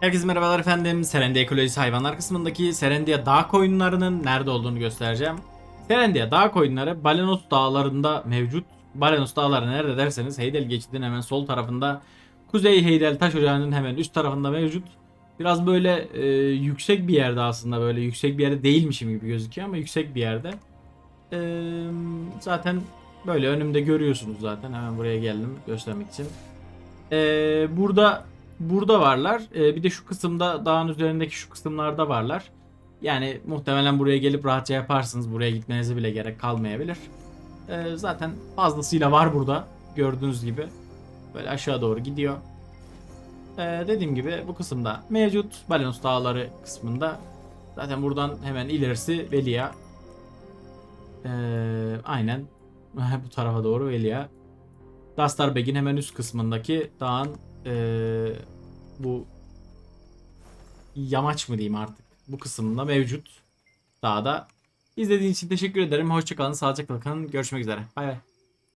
Herkese merhabalar efendim. Serendia Ekolojisi Hayvanlar kısmındaki Serendia Dağ koyunlarının nerede olduğunu göstereceğim. Serendia Dağ koyunları Balenos Dağları'nda mevcut. Balenos Dağları nerede derseniz Heydel geçidinin hemen sol tarafında. Kuzey Heydel Taş Ocağı'nın hemen üst tarafında mevcut. Biraz böyle e, yüksek bir yerde aslında böyle yüksek bir yerde değilmişim gibi gözüküyor ama yüksek bir yerde. E, zaten böyle önümde görüyorsunuz zaten. Hemen buraya geldim göstermek için. E, burada burada varlar. Ee, bir de şu kısımda dağın üzerindeki şu kısımlarda varlar. Yani muhtemelen buraya gelip rahatça yaparsınız. Buraya gitmenize bile gerek kalmayabilir. Ee, zaten fazlasıyla var burada. Gördüğünüz gibi. Böyle aşağı doğru gidiyor. Ee, dediğim gibi bu kısımda mevcut. Balenos Dağları kısmında. Zaten buradan hemen ilerisi Velia. Ee, aynen bu tarafa doğru Velia. Dastarbeg'in hemen üst kısmındaki dağın eee, bu yamaç mı diyeyim artık bu kısmında mevcut dağda. İzlediğiniz için teşekkür ederim. Hoşçakalın, sağlıcakla kalın. Görüşmek üzere. Bay bay.